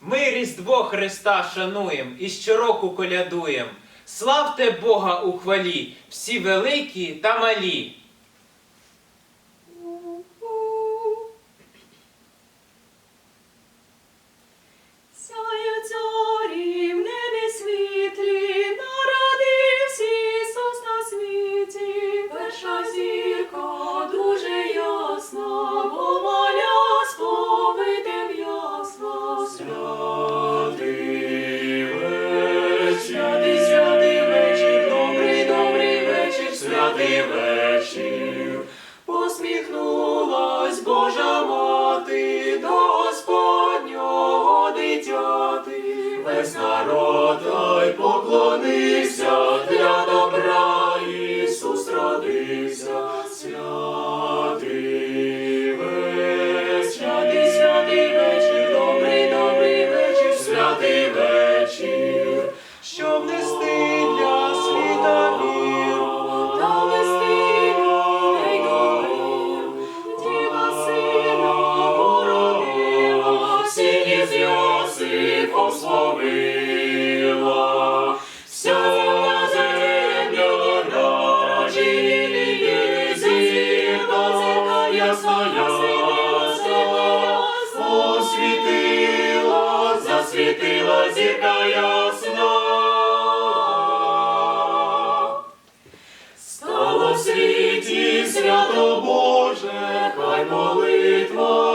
Ми Різдво Христа шануєм і щороку колядуєм. Славте Бога у хвалі, всі великі та малі. Весь народ ай поклонився для добра Ісус родився. Йосифом словила. Вся земля земля народжені, зірка ясна ясна, освітила, засвітила зірка ясна. Стало в світі свято Боже, хай молитва